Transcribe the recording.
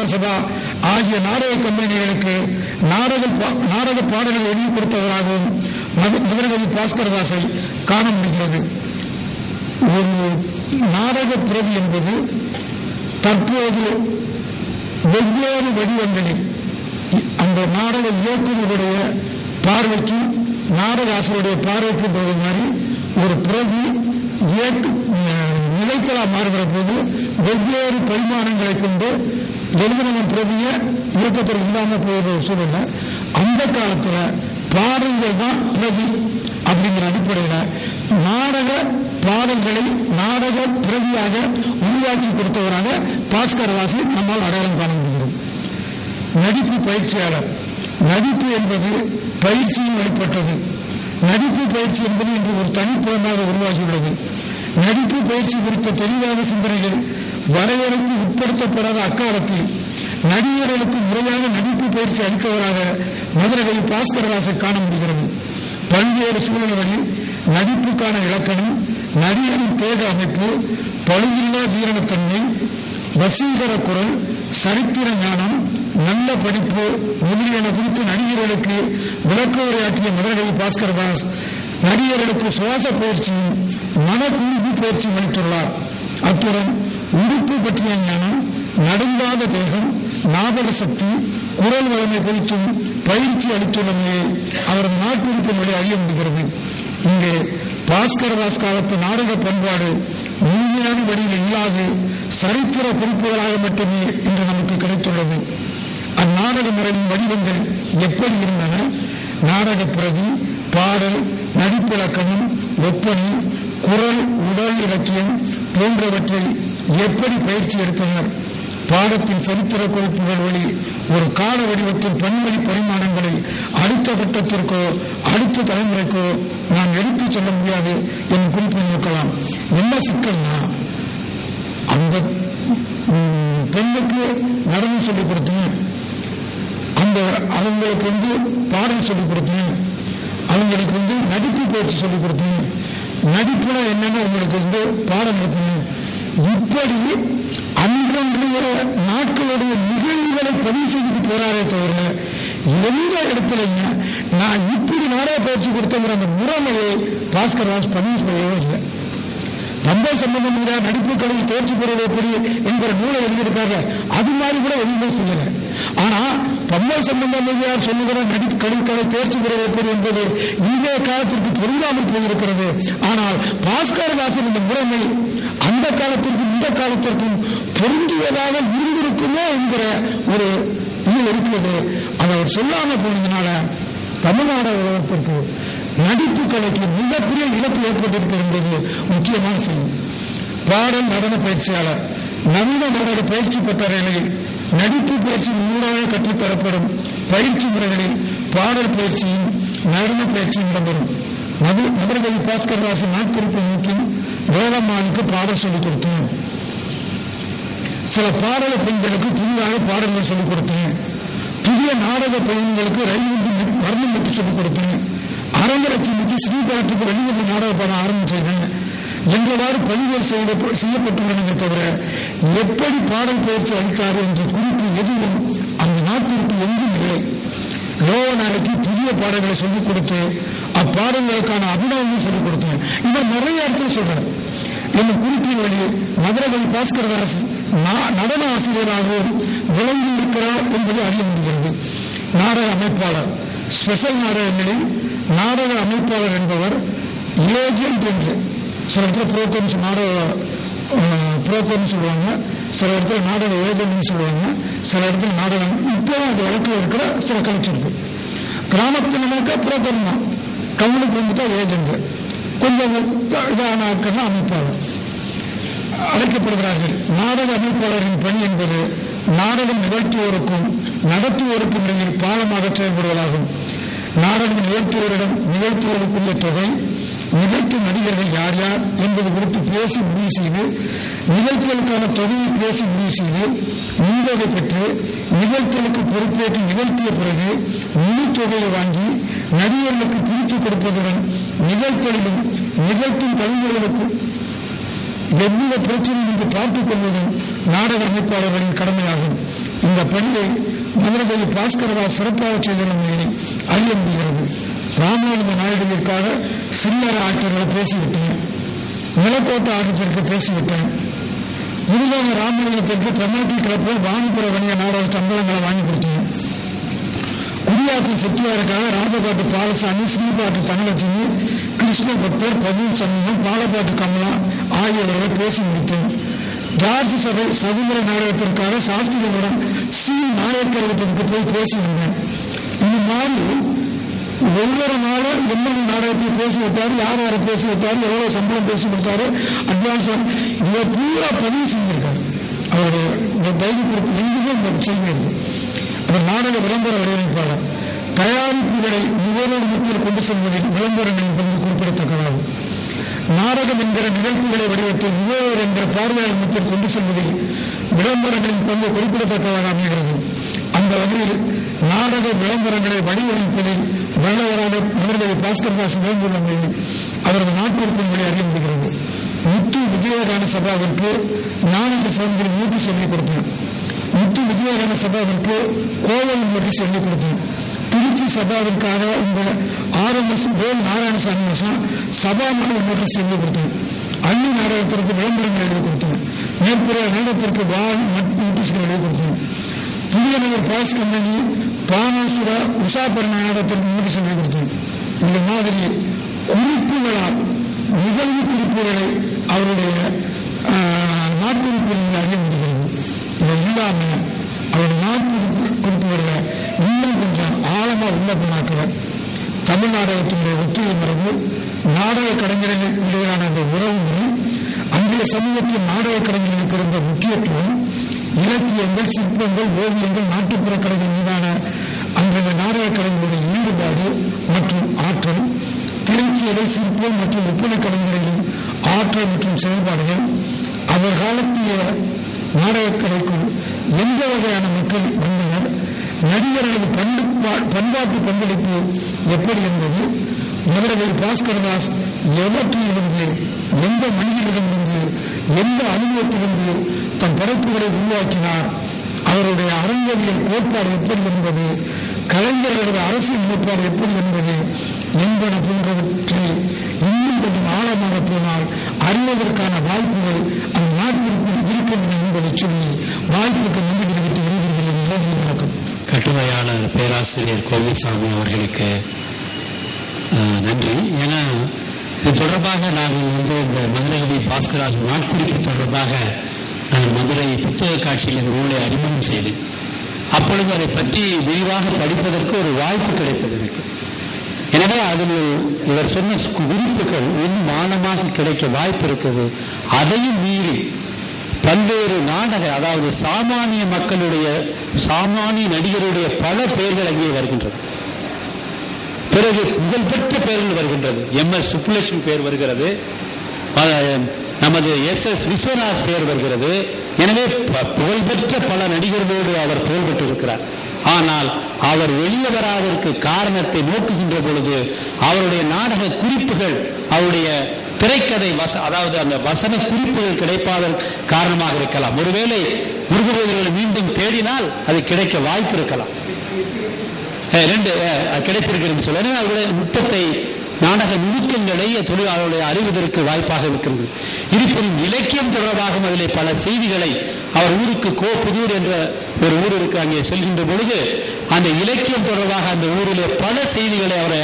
நாடக சபா ஆகிய நாடக கம்பெனிகளுக்கு நாடக நாடக பாடல்கள் எழுதி கொடுத்தவராகவும் மது- பாஸ்கர் பாஸ்கரதாசை காண முடிகிறது. ஒரு நாடக பிரதி என்பது தற்போது வெவ்வேறு வடிவங்களில் அந்த நாடக இயக்குநருடைய பார்வைக்கும் நாடக ஆசிரியருடைய பார்வைக்கும் தகுந்த மாதிரி ஒரு பிரதி இயக்கு நிலைத்தலா மாறுகிற போது வெவ்வேறு பரிமாணங்களை கொண்டு எழுதின பிரதியை இயக்கத்தில் இல்லாமல் போகிற ஒரு சூழ்நிலை. அந்த காலத்துல பாடல்கள் தான் பிரதி அப்படிங்கிற அடிப்படையில் நாடக பாடல்களை நாடக பிரதியாக உருவாக்கி கொடுத்தவராக பாஸ்கரவாசி நம்மால் அடையாளம் காண முடியும் நடிப்பு பயிற்சியாளர். நடிப்பு என்பது பயிற்சியும் வெளிப்பட்டது. நடிப்பு பயிற்சி என்பது இன்று ஒரு தனிப்புலமாக உருவாகியுள்ளது. நடிப்பு பயிற்சி குறித்த தெளிவான சிந்தனைகள் வரையறைக்கு உட்படுத்தப்படாத அக்காலத்தில் நடிகர்களுக்கு முறையாக நடிப்பு பயிற்சி அளித்தவராக மதுரை பாஸ்கரராசை காண முடிகிறது. பல்வேறு சூழல்களில் நடிப்புக்கான இலக்கணம் நடிகரின் தேக அமைப்பு பழுதில்லா ஜீரணத்தன்மை வசீகர குரல் சரித்திர ஞானம் நல்ல படிப்பு முதலியன குறித்து நடிகர்களுக்கு விளக்க உரையாற்றிய மதுரை பாஸ்கரதாஸ் நடிகர்களுக்கு சுவாச பயிற்சியும் மனக்குறிப்பு பயிற்சியும் அளித்துள்ளார். அத்துடன் உடுப்பு பற்றிய ஞானம் நடுங்காத தேகம் ஞாபக சக்தி குரல் வளமை குறித்தும் பயிற்சி அளித்துள்ளமையே அவரது நாட்டிற்கு வழி அறிய முடிகிறது. இங்கே பாஸ்கரதாஸ் காலத்து நாடக பண்பாடு முழுமையான வழியில் இல்லாது சரித்திர குறிப்புகளாக மட்டுமே இன்று நமக்கு கிடைத்துள்ளது. அந்நாடக முறையின் வடிவங்கள் எப்படி இருந்தன? நாடக பிரதி பாடல் நடிப்பிலக்கணம் ஒப்பனை குரல் உடல் இலக்கியம் போன்றவற்றை எப்படி பயிற்சி எடுத்தனர்? பாடத்தின் சரித்திர குறிப்புகள் வழி ஒரு கால வடிவத்தின் பன்மொழி பரிமாணங்களை அடுத்த கட்டத்திற்கோ அடுத்த தலைமுறைக்கோ நாம் எடுத்துச் சொல்ல முடியாது என்று குறிப்பை நோக்கலாம். என்ன சிக்கல்னா அந்த பெண்ணுக்கு நடனம் சொல்லிக் கொடுத்தேன் அந்த அவங்களுக்கு வந்து பாடல் சொல்லிக் கொடுத்தேன் அவங்களுக்கு வந்து நடிப்பு பயிற்சி சொல்லிக் கொடுத்தேன் நடிப்புல என்னன்னு உங்களுக்கு வந்து பாடம் நடத்தினேன் இப்படி அன்றன்றைய நாட்களுடைய நிகழ்வுகளை பதிவு செய்துட்டு போறாரே தவிர எந்த இடத்துலையும் நான் இப்படி நாடக பயிற்சி கொடுத்தங்கிற அந்த முறைமையை பாஸ்கர் ராஜ் பதிவு செய்யவே இல்லை. பம்பை சம்பந்தம் நடிப்பு கலையில் தேர்ச்சி பெறுவது எப்படி என்கிற நூலை எழுதியிருக்காங்க அது மாதிரி கூட எதுவுமே சொல்லலை. ஆனா பம்மல் சம்பந்தம் சொல்லுகிற நடிப்பு கலைக்கலை தேர்ச்சி பெற வைப்பது என்பது இன்றைய காலத்திற்கு பொருந்தாமல் போயிருக்கிறது. ஆனால் பாஸ்கரதாசன் இந்த முறைமை அந்த காலத்திற்கும் இந்த காலத்திற்கும் பொருந்துவதாக இருந்திருக்குமோ என்கிற ஒரு இது இருக்கிறது. அதை அவர் சொல்லாமல் போனதுனால தமிழ்நாடு உலகத்திற்கு நடிப்பு கலைக்கு மிகப்பெரிய இழப்பு ஏற்பட்டிருக்கிறது என்பது முக்கியமான செய்தி. பாடல் நடன பயிற்சியாளர் நவீன நடன பயிற்சி பெற்ற நிலையில் நடிப்பு பயிற்சி நூறாக கற்றுத்தரப்படும் பயிற்சி முறைகளில் பாடல் பயிற்சியும் நடன பயிற்சியும் இடம்பெறும். மது மதுரகவி பாஸ்கர் ராசி நாட்குறிப்பை நோக்கி வேதம்மானுக்கு பாடல் சொல்லிக் கொடுத்தேன். சில பாடல பெண்களுக்கு புதிதாக பாடல்கள் சொல்லிக் கொடுத்தேன். புதிய நாடக பெண்களுக்கு ரயில் வந்து வர்ணம் சொல்லிக் கொடுத்தேன். அரங்கலட்சுமிக்கு ஸ்ரீபாட்டுக்கு வெளியே நாடக பாடம் ஆரம்பிச்சேன் என்றவாறு பதிவுகள் செய்த செய்யப்பட்டுள்ளனவே தவிர எப்படி பாடல் பயிற்சி அளித்தார் என்ற குறிப்பு எதுவும் அந்த நாட்குறிப்பு எங்கும் இல்லை. லோகநாயகி புதிய பாடல்களை சொல்லிக் கொடுத்து அப்பாடல்களுக்கான அபிநவமும் சொல்லிக் கொடுத்தேன். இவர் நிறைய இடத்துல சொல்றேன். என்னும் குறிப்பின் வழி மதுரகவி பாஸ்கரதாஸ் நடன ஆசிரியராகவும் விளங்கி இருக்கிறார் என்பது அறிய முடிகிறது. நாடக அமைப்பாளர் ஸ்பெஷல் நாடகங்களில் நாடக அமைப்பாளர் என்பவர் ஏஜென்ட் என்று. சில இடத்துல புரோக்கர்னு நாடக புரோக்கர்னு சொல்லுவாங்க. சில இடத்துல நாடக ஏஜென்ட்னு சொல்லுவாங்க. சில இடத்துல நாடகம் இப்போ அது வழக்கில் இருக்கிற சில கல்ச்சர் இருக்கு. கிராமத்தினாக்கா ப்ரோக்கர் தான். டவுனுக்கு வந்துட்டா ஏஜென்ட் கொஞ்சம் இதான ஆட்கள்னா அமைப்பாளர் அழைக்கப்படுகிறார்கள். நாடக அமைப்பாளரின் பணி என்பது நாடகம் நிகழ்த்துவோருக்கும் நடத்துவோருக்கும் இடையில் பாலமாக செயல்படுவதாகும். நாடகம் நிகழ்த்துவோரிடம் நிகழ்த்துவதற்குரிய தொகை நிகழ்த்து நடிகர்கள் யார் யார் என்பது குறித்து பேசி முடிவு செய்து நிகழ்த்தலுக்கான தொகையை பேசி முடிவு செய்து முன்தொகை பெற்று நிகழ்த்தலுக்கு பொறுப்பேற்று நிகழ்த்திய பிறகு முழு தொகையை வாங்கி நடிகர்களுக்கு பிரித்து கொடுப்பதுடன் நிகழ்த்தலிலும் நிகழ்த்தும் கலைஞர்களுக்கு எவ்வித பிரச்சனையும் என்று பார்த்துக் கொள்வதும் நாடக அமைப்பாளர்களின் கடமையாகும். இந்த பணியை மதுரகவி பாஸ்கரதாஸ் சிறப்பாக செய்திருந்ததை அறிய முடிகிறது. ராமலிங்க நாயுடுவிற்காக சில்லற ஆட்சியர்களை பேசிவிட்டேன். நிலக்கோட்டை ஆட்சியருக்கு பேசிவிட்டேன். முருகன் ராமலிங்கத்திற்கு பெர்னாட்டி கிளப்பு வாணிபுர வணிக நாடக சம்பளங்களை வாங்கி கொடுத்தேன். குடியாத்தி செட்டியாருக்காக ராஜபாட்டு பாலசாமி ஸ்ரீபாட்டு தனலட்சுமி கிருஷ்ணபக்தர் பிரபு சண்முகம் பாலப்பாட்டு கமலா ஆகியோரை பேசி முடித்தேன். ஜார்ஜ் சபை சகுந்தர நாடகத்திற்காக சாஸ்திரிகளுடன் சி. நாயக்கர்களுக்கு போய் பேசியிருந்தேன் இது மாதிரி ஒவ்வொரு நாளும் என்னென்ன நாடகத்தை பேசி விட்டாரு யார் யாரை பேசி விட்டாரு எவ்வளவு சம்பளம் பேசி கொடுத்தாரு அட்வான்ஸ் இதை பூரா பதிவு செஞ்சிருக்காரு. அவருடைய இந்த டைரி குறிப்பு எங்குமே இந்த செய்தி அந்த நாடக விளம்பர வடிவமைப்பாளர் தயாரிப்புகளை நுகர்வோர் கொண்டு செல்வதில் விளம்பரங்களின் என்பது குறிப்பிடத்தக்கதாகும். நாடகம் என்கிற நிகழ்ச்சிகளை வடிவத்தை நுகர்வோர் என்கிற பார்வையாளர் மத்தியில் கொண்டு செல்வதில் விளம்பரங்களின் பங்கு குறிப்பிடத்தக்கதாக அமைகிறது. அந்த வகையில் நாடக விளம்பரங்களை வடிவமைப்பதில் வல்லவராக முதல்வர் பாஸ்கர்தாஸ் வேண்டுள்ளமையில் அவரது நாட்டிற்கும் வழி அறிய முடிகிறது முத்து விஜயகான சபாவிற்கு நானூறு சதவீதம் நோட்டீஸ் சொல்லிக் கொடுத்தேன் முத்து விஜயகான சபாவிற்கு கோவில் நோட்டி சொல்லிக் கொடுத்தேன் திருச்சி சபாவிற்காக இந்த ஆர்எம்எஸ் வேல் நாராயணசாமி மாசம் சபா மண்டல நோட்டீஸ் எழுதி கொடுத்தேன் அள்ளி நாடகத்திற்கு விளம்பரங்கள் எழுதி கொடுத்தேன் மேற்புற நாடகத்திற்கு வாழ் நோட்டீஸ்கள் எழுதி கொடுத்தேன் புதியநகர் பாஸ் கம்பெனி பானேஸ்வர உஷா நாடகத்திற்கு நோட்டீஸ் எழுதி கொடுத்தேன் இந்த மாதிரி குறிப்புகளால் நிகழ்வு குறிப்புகளை அவருடைய நாட்குறிப்புகளில் அறிய முடிகிறது இது இல்லாமல் அவருடைய நாட்குறிப்பு குறிப்புகளில் இன்னும் கொஞ்சம் ஆழமாக உள்ள தமிழ் நாடகத்தினுடைய ஒத்துழை மரபு நாடக கலைஞர்கள் இடையிலான அந்த உறவு முறை அன்றைய சமூகத்தில் நாடக கலைஞர்களுக்கு இருந்த முக்கியத்துவம் இலக்கியங்கள் சிற்பங்கள் ஓவியங்கள் நாட்டுப்புற கலைகள் மீதான அன்றைய நாடக கலைஞருடைய ஈடுபாடு மற்றும் ஆற்றல் திரைச்சீலை சிற்பம் மற்றும் ஒப்பனை கலைஞர்களின் ஆற்றல் மற்றும் செயல்பாடுகள் அவர் காலத்திய நாடகக்கலைக்குள் எந்த வகையான மக்கள் வந்தனர் நடிகர்களது பண்பு பண்பாட்டு பங்களிப்பு எப்படி என்பது முதலமைச்சர் பாஸ்கரதாஸ் எவற்றிலிருந்து தன் படைப்புகளை உருவாக்கினார். அவருடைய அரங்கவியல் கோட்பாடு எப்படி இருந்தது? கலைஞர்களது அரசியல் கோட்பாடு எப்படி இருந்தது? என்பன போன்றவற்றில் இன்னும் கொஞ்சம் ஆழமாக போனால் அறிவதற்கான வாய்ப்புகள் அந்த நாட்டிற்கு இருக்கின்றன என்பதை சொல்லி வாய்ப்புக்கு நன்றி தெரிவித்து விரும்புகிறேன் நன்றி கட்டுரையாளர் பேராசிரியர் கோவிசாமி அவர்களுக்கு நன்றி. ஏன்னா இது தொடர்பாக நாங்கள் வந்து இந்த மதுரகவி பாஸ்கராஜ் நாட்குறிப்பு தொடர்பாக நான் மதுரை புத்தக காட்சியில் இந்த நூலை அறிமுகம் செய்தேன் அப்பொழுது அதை பற்றி விரிவாக படிப்பதற்கு ஒரு வாய்ப்பு கிடைத்தது எனக்கு எனவே அதில் இவர் சொன்ன குறிப்புகள் இன்னும் ஆழமாக கிடைக்க வாய்ப்பு இருக்குது. அதையும் மீறி பல்வேறு நாடக அதாவது சாமானிய மக்களுடைய சாமானிய நடிகருடைய பல பெயர்கள் அங்கே வருகின்றது. பிறகு புகழ்பெற்ற பெயர்கள் வருகின்றது. எம் எஸ் சுப்புலட்சுமி பெயர் வருகிறது. நமது எஸ் எஸ் விஸ்வநாத் பெயர் வருகிறது. எனவே ப- புகழ்பெற்ற பல நடிகர்களோடு அவர் புகழ்பெற்றிருக்கிறார். ஆனால் அவர் வெளியே வராததற்கு காரணத்தை நோக்குகின்ற பொழுது அவருடைய நாடக குறிப்புகள் அவருடைய திரைக்கதை வச அதாவது அந்த வசன குறிப்புகள் கிடைப்பாத காரணமாக இருக்கலாம். ஒருவேளை முருகபோதர்களை மீண்டும் தேடினால் அது கிடைக்க வாய்ப்பு இருக்கலாம். ரெண்டு கிடைச்சிருக்கிறேன்னு அது சொல்ல. முத்தத்தை அவருடைய நாடக நுணுக்கங்களை தொழிலாளர்களை அறிவதற்கு வாய்ப்பாக இருக்கிறது. இருப்பினும் இலக்கியம் தொடர்பாகவும் அதிலே பல செய்திகளை அவர் ஊருக்கு கோப்புதூர் என்ற ஒரு ஊர் இருக்கு அங்கே செல்கின்ற பொழுது அந்த இலக்கியம் தொடர்பாக அந்த ஊரிலே பல செய்திகளை அவரை